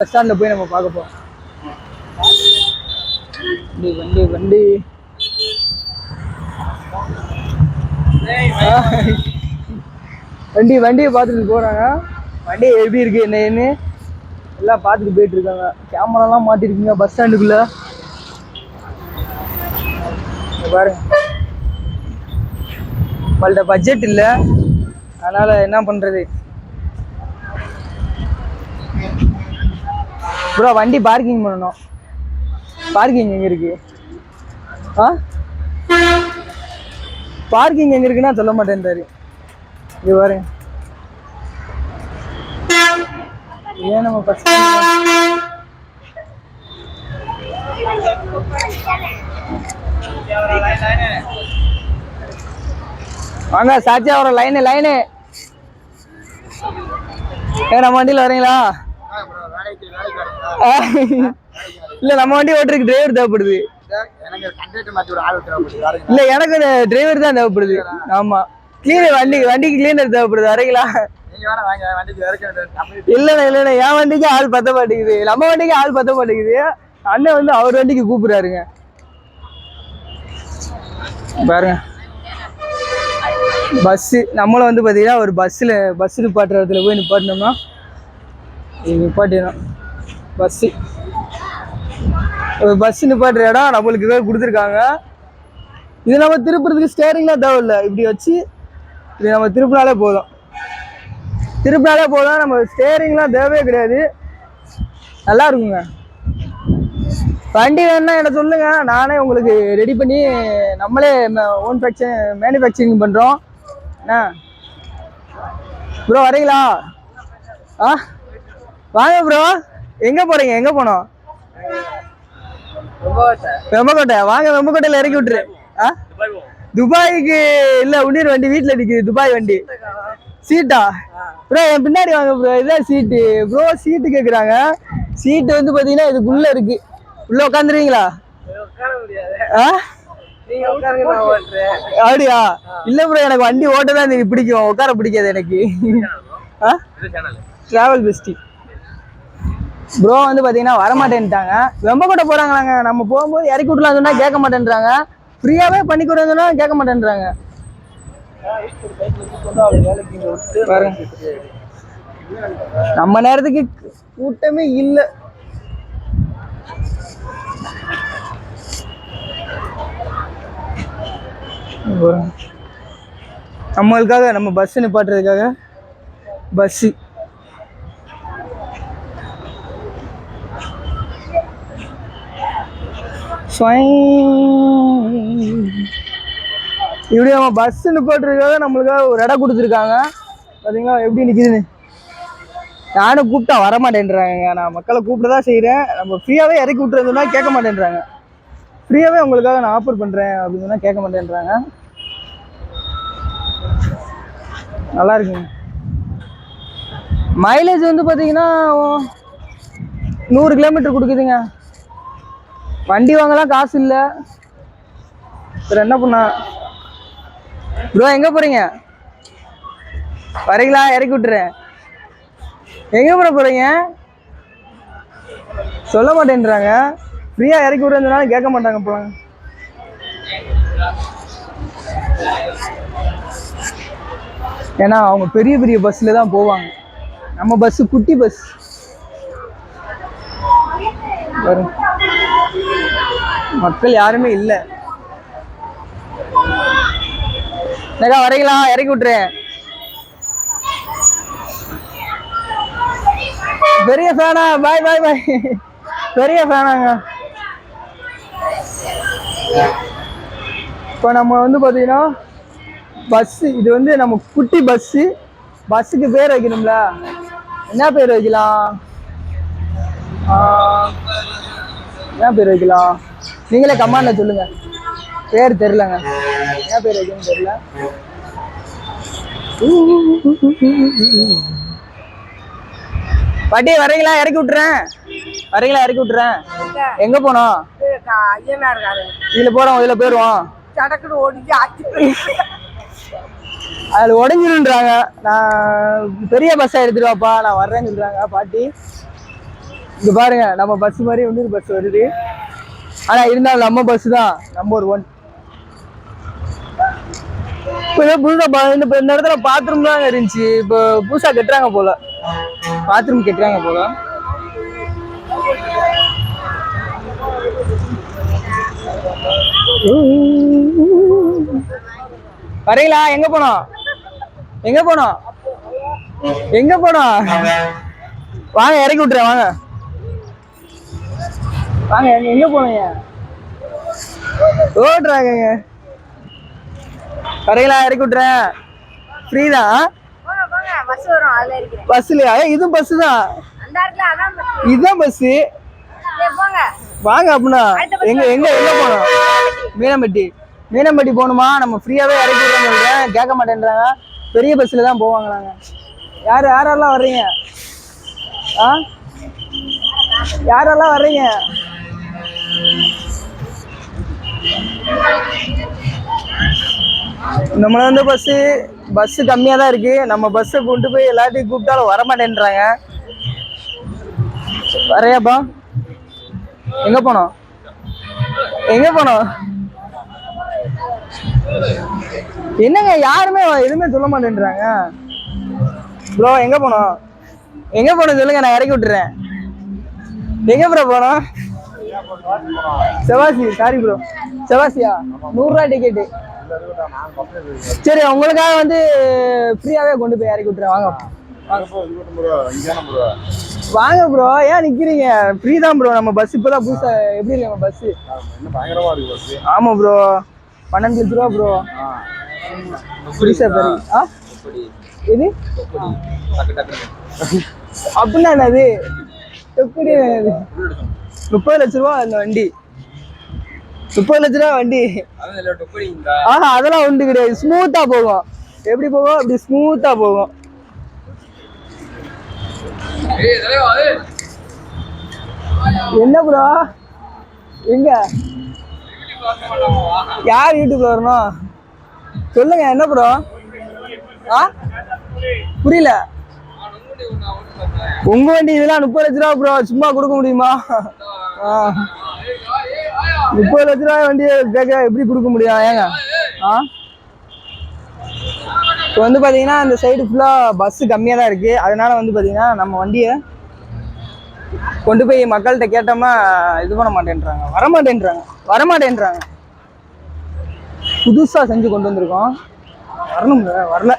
Bus ஸ்டாண்டில் போய் நம்ம பார்க்க போகிறோம் வண்டி வண்டி வண்டி. வண்டி வண்டியை பார்த்துட்டு போகிறாங்க வண்டி எப்படி இருக்கு என்னன்னு எல்லாம் பார்த்துட்டு போயிட்டு இருக்காங்க. கேமராலாம் மாட்டிருக்கீங்க பஸ் ஸ்டாண்டுக்குள்ள பாருங்க. நம்மள்ட்ட பட்ஜெட் இல்லை. அதனால என்ன பண்றது? ப்ரோ வண்டி பார்க்கிங் பண்ணணும். பார்க்கிங் எங்க இருக்கு? ஆ? பார்க்கிங் எங்க இருக்குன்னா சொல்ல மாட்டேன்றாரு இது. பாருங்க. ஏன் நம்ம ஃபஸ்ட் வாங்க சாட்சியா வர லைனு லைனு ஏ நம்ம வண்டியில் வரீங்களா இல்ல நம்ம வண்டி ஓட்டுறதுக்கு டிரைவர் தேவைப்படுது. எனக்கு இல்ல எனக்கு டிரைவர் தான் தேவைப்படுது. ஆமா. கிளீனர் வண்டி வண்டிக்கு கிளீனர் தேவைப்படுது வரைங்களா வாங்க இல்லண்ணா இல்லண்ணா என் வண்டிக்கு ஆள் பத்த மாட்டேங்குது. நம்ம வண்டிக்கு ஆள் பத்த மாட்டேங்குது. அண்ணன் வந்து அவர் வண்டிக்கு கூப்பிடுறாருங்க. பாருங்க. பஸ்ஸு நம்மளும் வந்து பார்த்தீங்கன்னா ஒரு பஸ்ஸில் பஸ் நிப்பாட்டுற இடத்துல போய் நிப்பாட்டினோம்னா நிப்பாட்டினோம் பஸ்ஸு. ஒரு பஸ் நிப்பாட்டுற இடம் நம்மளுக்கு இதை கொடுத்துருக்காங்க. இது நம்ம திருப்புறதுக்கு ஸ்டேரிங்லாம் தேவையில்லை. இப்படி வச்சு இது நம்ம திருப்பினாலே போதும். திருப்பினாலே போதும். நம்ம ஸ்டேரிங்லாம் தேவையே கிடையாது. நல்லா இருக்குங்க. வண்டி வேணா என்ன சொல்லுங்க. நானே உங்களுக்கு ரெடி பண்ணி நம்மளே ஓன் ஃபேக்சர் மேனுஃபேக்சரிங் பண்ணுறோம் என்ன? ப்ரோ வரீங்களா? ஆ? வாங்க ப்ரோ எங்கே போகிறீங்க எங்கே போனோம்? வெம்பக்கோட்டை வாங்க வெம்பக்கோட்டையில் இறக்கி விட்டுரு. துபாய்க்கு இல்லை உன்னீர் வண்டி வீட்டில் நிற்குது துபாய் வண்டி. சீட்டா? ப்ரோ என் பின்னாடி வாங்க ப்ரோ. இதான் சீட்டு. ப்ரோ சீட்டு கேட்குறாங்க சீட்டு வந்து பார்த்தீங்கன்னா இதுக்குள்ள இருக்கு. உள்ள உட்காந்துருவீங்களா? அப்படியா? இல்ல ப்ரோ எனக்கு வண்டி ஓட்ட தான் எனக்கு பிடிக்கும். உட்கார பிடிக்காது எனக்கு. டிராவல் பெஸ்டி ப்ரோ வந்து பார்த்தீங்கன்னா வரமாட்டேன்ட்டாங்க. வெம்பக்கோட்டை போகிறாங்களாங்க நம்ம போகும்போது இறக்கி விட்லாம் சொன்னால் கேட்க மாட்டேன்றாங்க. ஃப்ரீயாகவே பண்ணி கொடுத்தோம்னா கேட்க மாட்டேன்றாங்க. நம்ம நேரத்துக்கு கூட்டமே இல்லை. நம்மளுக்காக நம்ம பஸ் நிப்பாட்டுறதுக்காக பஸ்ஸு இப்படி நம்ம பஸ் நிப்பாட்டுறதுக்காக நம்மளுக்காக ஒரு இடம் கொடுத்துருக்காங்க. பார்த்தீங்களா எப்படி நிற்கிதுன்னு நானும் கூப்பிட்டா வரமாட்டேன்றாங்க நான் மக்களை கூப்பிட்டு தான் செய்கிறேன் நம்ம ஃப்ரீயாகவே இறக்கி விட்டுறதுனா கேட்க மாட்டேன்றாங்க. ஃப்ரீயாகவே உங்களுக்காக நான் ஆஃபர் பண்ணுறேன் அப்படின்னு சொன்னால் கேட்க மாட்டேன்றாங்க. நல்லா இருக்குங்க. மைலேஜ் வந்து பார்த்தீங்கன்னா நூறு கிலோமீட்டர் கொடுக்குதுங்க. வண்டி வாங்கலாம் காசு இல்லை. அப்புறம் என்ன பண்ணா? ப்ரோ எங்கே போகிறீங்க வரீங்களா இறக்கி விட்டுறேன். எங்கே போட போகிறீங்க சொல்ல மாட்டேன்றாங்க. ஃப்ரீயாக இறக்கி விட்றதுனால கேட்க மாட்டாங்க போலாங்க ஏன்னா அவங்க பெரிய பெரிய பஸ்ஸில் தான் போவாங்க. நம்ம பஸ்ஸு குட்டி பஸ் வரும். மக்கள் யாருமே இல்லை. என்னக்கா வரீங்களா? இறக்கி விட்டுறேன். பெரிய ஃபேனா பாய் பாய் பாய் பெரிய ஃபேனாங்க இப்போ நம்ம வந்து பார்த்தீங்கன்னா பஸ்ஸு இது வந்து நம்ம குட்டி பஸ்ஸு பஸ்ஸுக்கு பேர் வைக்கணும்ல. என்ன பேர் வைக்கலாம்? என்ன பேர் வைக்கலாம்? நீங்களே கமாண்டில் சொல்லுங்க. பேர் தெரிலங்க என்ன பேர் வைக்கணும்னு தெரியல. பாட்டி வரீங்களா இறக்கி விட்டுறேன். வரீங்களா இறக்கி விட்டுறேன். எங்க? போனோம்? இதுல போறோம் இதுல போயிருவோம். சடக்குன்னு ஓடிச்சு அதுல உடஞ்சிருன்றாங்க. நான் பெரிய பஸ்ஸா எடுத்துட்டு வாப்பா நான் வர்றேன்னு சொல்றாங்க பாட்டி. இங்க பாருங்க நம்ம பஸ் மாதிரி இன்னொரு பஸ் வருது. ஆனா இருந்தாலும் நம்ம பஸ் தான் நம்பர் ஒன் இப்போ ஏதோ புதுசா பா- இந்த இடத்துல பாத்ரூம் தான் இருந்துச்சு. இப்போ புதுசா கட்டுறாங்க போல. பாத்ரூம் கட்டுறாங்க போல. வரீங்களா? எங்க போனோம்? எங்க போனோம்? எங்க போனோம்? வாங்க இறக்கி விட்டுறேன் வாங்க. வாங்க எங்க எங்க போனீங்க? ஓட்டுறாங்க வரீங்களா? இறக்கி விட்டுறேன். ஃப்ரீ தான் பஸ்லயா இதுவும் பஸ் தான். இதுதான் பஸ் வாங்க அப்படின்னா. எங்க எங்க எங்க போனோம்? மீனம்பட்டி. மீனம்பட்டி போகணுமா? நம்ம ஃப்ரீயாவே இறக்கி சொல்றேன் கேட்க மாட்டேன்றாங்க. பெரிய பஸ்ல தான் போவாங்க நாங்க யார் யாரெல்லாம் வர்றீங்க? ஆ? யாரெல்லாம் வர்றீங்க? நம்மள வந்து பஸ்ஸு பஸ்ஸு கம்மியாக தான் இருக்கு. நம்ம பஸ்ஸை கொண்டு போய் எல்லாத்தையும் கூப்பிட்டாலும் வர மாட்டேன்றாங்க வரையாப்பா எங்க போனோம்? எங்க போனோம்? என்னங்க யாருமே எதுவுமே சொல்ல மாட்டேன்றாங்க. ப்ரோ எங்க போனோம்? எங்க போனோம் சொல்லுங்க நான் இறக்கி விட்டுறேன். எங்க ப்ரோ போனோம்? செவாசி சாரி ப்ரோ செவாசியா? நூறுரூவா டிக்கெட்டு சரி உங்களுக்காக வந்து ஃப்ரீயாவே கொண்டு போய் இறக்கி விட்டுறேன். வாங்க. வாங்க வாங்க ப்ரோ ஏன் நிக்கிறீங்க? ஃப்ரீ தான் ப்ரோ நம்ம பஸ் இப்போதான் புதுசா எப்படி இருக்கு நம்ம பஸ் என்ன பயங்கரமா இருக்கு பஸ் ஆமா ப்ரோ பன்னெண்டு லட்ச ரூபா ப்ரோ புதுசா பெரிய ஆ? இது அப்படின்னா என்னது? எப்படி என்னது? முப்பது லட்ச ரூபா அந்த வண்டி. முப்பது லட்ச ரூபா வண்டி. ஆஹா அதெல்லாம் உண்டு கிடையாது. ஸ்மூத்தா போகும். எப்படி போகும்? அப்படி ஸ்மூத்தா போகும். என்ன ப்ரோ எங்க? யார் யூடியூப்ல வரணும்? சொல்லுங்க என்ன ப்ரோ ஆ? புரியல. உங்க வண்டி இதெல்லாம் முப்பது லட்ச ரூபா ப்ரோ சும்மா கொடுக்க முடியுமா? முப்பது லட்ச ரூபா வண்டி கேட்க எப்படி கொடுக்க முடியும் ஏங்க? ஆ? இப்போ வந்து பார்த்தீங்கன்னா அந்த சைடு ஃபுல்லாக பஸ்ஸு கம்மியாக தான் இருக்குது அதனால் வந்து பார்த்தீங்கன்னா நம்ம வண்டியை கொண்டு போய் மக்கள்கிட்ட கேட்டோம்னா இது பண்ண மாட்டேன்றாங்க. வர மாட்டேன்றாங்க வர மாட்டேன்றாங்க செஞ்சு கொண்டு வந்திருக்கோம். வரணும்ல வரல.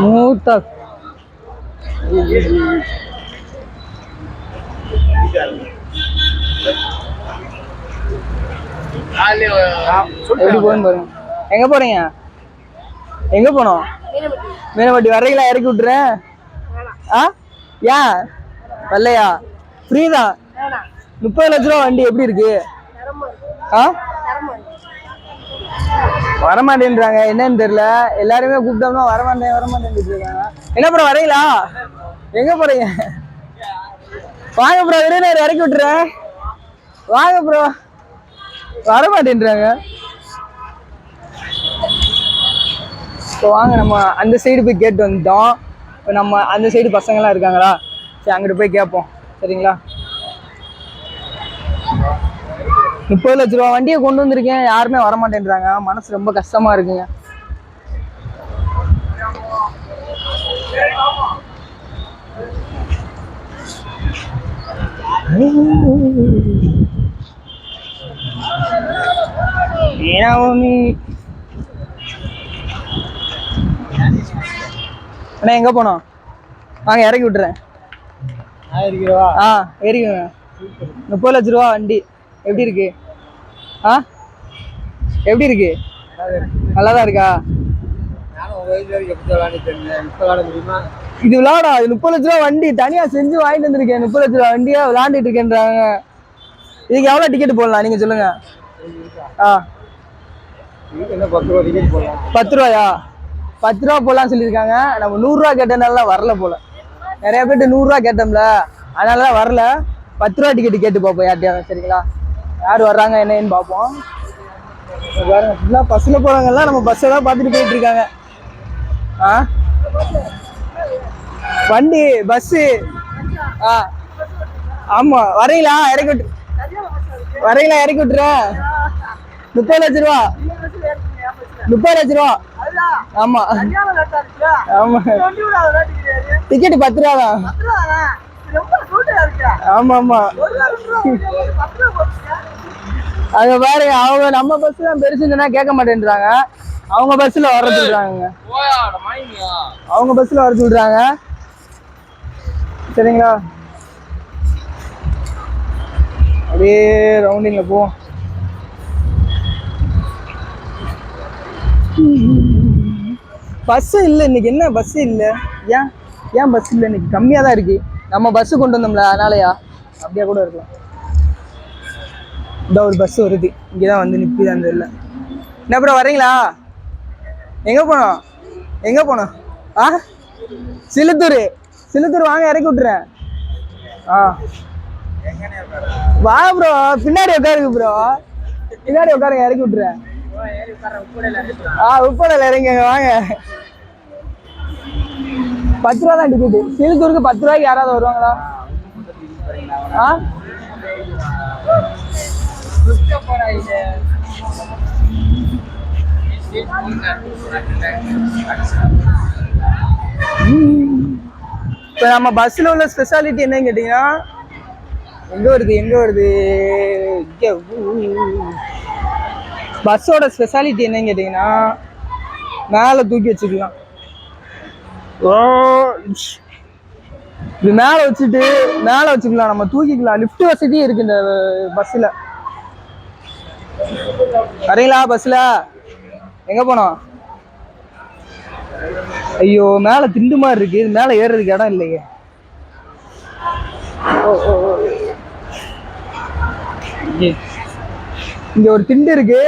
மூட்டா எப்படி போகுதுன்னு பாருங்க எங்க போறீங்க? எங்க போனோம்? மீனம்பட்டி. மீனவட்டி வர்றீங்களா இறக்கி விட்டுறேன். ஆ? ஏன் வரலையா ஃப்ரீ தான் முப்பது லட்ச ரூபா வண்டி எப்படி இருக்கு? ஆ? வரமாட்டேன்றாங்க. என்னன்னு தெரியல. எல்லாருமே கூப்பிட்டோம்னா வரமாட்டேன் வரமாட்டேன்னு இருக்காங்க. என்ன ப்ரோ வரீங்களா எங்க போறீங்க? வாங்க ப்ரோ விருதுநகர் இறக்கி விட்டுறேன். வாங்க ப்ரோ வரமாட்டேன்றாங்க. இப்போ வாங்க நம்ம அந்த சைடு போய் கேட்டு வந்துட்டோம். இப்போ நம்ம அந்த சைடு பசங்களாம் இருக்காங்களா? சரி அங்கிட்டு போய் கேட்போம். சரிங்களா? முப்பது லட்ச ரூபா வண்டியை கொண்டு வந்திருக்கேன். யாருமே வர மாட்டேன்றாங்க மனசு ரொம்ப கஷ்டமா இருக்குங்க. அண்ணா எங்க போனோம்? வாங்க இறக்கி விட்டுறேன். ஆ ஏறிக்கோங்க முப்பது லட்ச ரூபா வண்டி. எப்படி இருக்கு? ஆ? எப்படி இருக்கு? நல்லா தான் இருக்கா? நானும் உங்க வரைக்கும் எப்படி விளையாண்டு தெரிஞ்சேன் இப்ப விளையாட முடியுமா? இது விளாடா இது முப்பது லட்ச ரூபா வண்டி தனியாக செஞ்சு வாங்கிட்டு வந்திருக்கேன். முப்பது லட்ச ரூபா வண்டியாக விளாண்டுட்டு இருக்கேன்றாங்க. இதுக்கு எவ்வளோ டிக்கெட் போடலாம்? நீங்கள் சொல்லுங்க. ஆ. பத்து ரூபா போடலாம் ரூபாயா? பத்து ரூபா போடலாம்னு சொல்லியிருக்காங்க. நம்ம நூறுரூவா கேட்டனால வரல போல. நிறைய பேர்ட்டு நூறுரூவா கேட்டோம்ல. அதனால தான் வரல. பத்து ரூபா டிக்கெட் கேட்டு பார்ப்போம் யார்ட்டையாவது சரிங்களா? யார் வர்றாங்க என்னன்னு பார்ப்போம். பாருங்க ஃபுல்லாக பஸ்ஸில் போகிறவங்கெல்லாம் நம்ம பஸ்ஸை தான் பார்த்துட்டு போயிட்டு இருக்காங்க. ஆ? வண்டி பஸ்ஸு ஆ. ஆமா வரீங்களா இறக்கி விட்டு வரீங்களா இறக்கி விட்டுறேன் முப்பது லட்ச ரூபா. முப்பது லட்ச ரூபா. ஆமா. ஆமா. டிக்கெட் பத்து ரூபா தான். ஆமா ஆமா. அங்க பாருங்க அவங்க நம்ம பஸ் தான் பெருசுன்னு சொன்னா கேட்க மாட்டேன்றாங்க. அவங்க பஸ்ல வர சொல்றாங்க அவங்க பஸ்ல வர சொல்றாங்க சரிங்களா? அப்படியே ரவுண்டிங்கில் போவோம் பஸ்ஸு இல்லை இன்னைக்கு என்ன பஸ்ஸு இல்லை? ஏன் ஏன் பஸ் இல்லை? இன்னைக்கு கம்மியாக தான் இருக்குது நம்ம பஸ்ஸு கொண்டு வந்தோம்ல அதனாலயா? அப்படியே கூட இருக்கலாம். இந்த ஒரு பஸ் வருது. இங்கே தான் வந்து நிற்குது அந்த இல்லை என்ன அப்புறம் வரீங்களா எங்கே போனோம்? எங்கே போனோம்? ஆ? சிலுத்தூர். சிலுத்தூர் வாங்க இறக்கி விட்டுறேன் ஆ. வா ப்ரோ பின்னாடி உட்காருங்க ப்ரோ பின்னாடி உட்காருங்க இறக்கி விட்டுறேன் ஆ உப்படல இறங்கிங்க வாங்க. பத்து ரூபா தான் டிக்கெட்டு சிலுத்தூருக்கு பத்து ரூபாய்க்கு யாராவது வருவாங்களா? ஆ? இப்போ நம்ம பஸ்ஸில் உள்ள ஸ்பெஷாலிட்டி என்னன்னு கேட்டிங்கன்னா எங்கே வருது எங்கே வருது? பஸ்ஸோட ஸ்பெஷாலிட்டி என்னன்னு கேட்டிங்கன்னா மேலே தூக்கி வச்சுக்கலாம். இது மேலே வச்சுட்டு மேலே வச்சுக்கலாம். நம்ம தூக்கிக்கலாம். லிஃப்ட் வசதி இருக்கு இந்த பஸ்ஸில் வரீங்களா பஸ்ஸில் எங்கே போனோம்? ஐயோ மேலே திண்டு மாதிரி இருக்கு. இது மேலே ஏறுறதுக்கு இடம் இல்லையே. ஓ ஓ ஓ. இங்கே ஒரு திண்டு இருக்கு.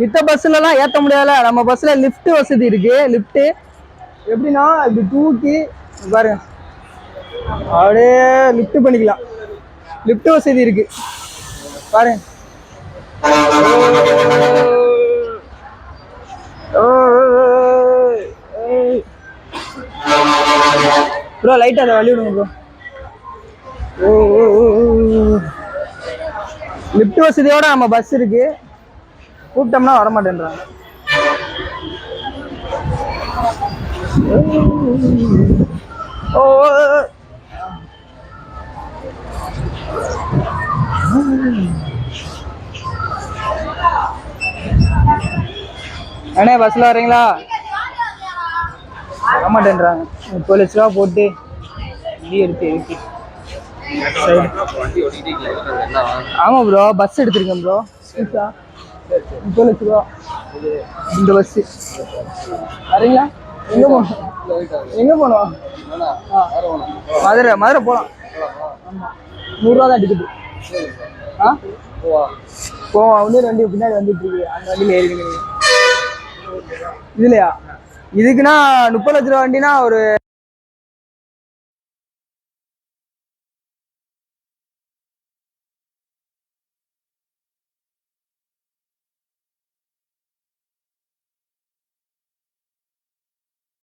மித்த பஸ்லலாம் ஏத்த முடியாதுல. நம்ம பஸ்ல லிஃப்ட் வசதி இருக்கு. லிஃப்ட் எப்படின்னா இப்படி தூக்கி பாருங்க. அப்படியே லிஃப்ட் பண்ணிக்கலாம். லிஃப்ட் வசதி இருக்கு. பாருங்க. ப்ரோ லைட் அதை வழி விடுங்க ப்ரோ ஓ ஓ லிஃப்ட் வசதியோட நம்ம பஸ் இருக்கு. கூப்பிட்டோம்னா வர மாட்டேன்றாங்க ஓ அண்ணே பஸ்ல வரீங்களா தரமாட்டேன்றாங்க முப்பது லட்ச ரூபா போட்டு வண்டி எடுத்து இருக்கு ஆமாம் ஆமா ப்ரோ பஸ் எடுத்திருக்கேன் ப்ரோ சீட்டா முப்பது லட்ச ரூபா. இந்த பஸ் வரீங்களா? எங்க போகணும் எங்க போகணும் மதுரை மதுரை போகலாம் நூறுரூவா தான் டிக்கெட்டு ஆ? போவோம். வந்து வண்டி பின்னாடி வந்துட்டு இருக்கு. அந்த வண்டியில் ஏறிக்கணும் இதுலையா? இதுக்குன்னா முப்பது லட்ச ரூபா வண்டினா ஒரு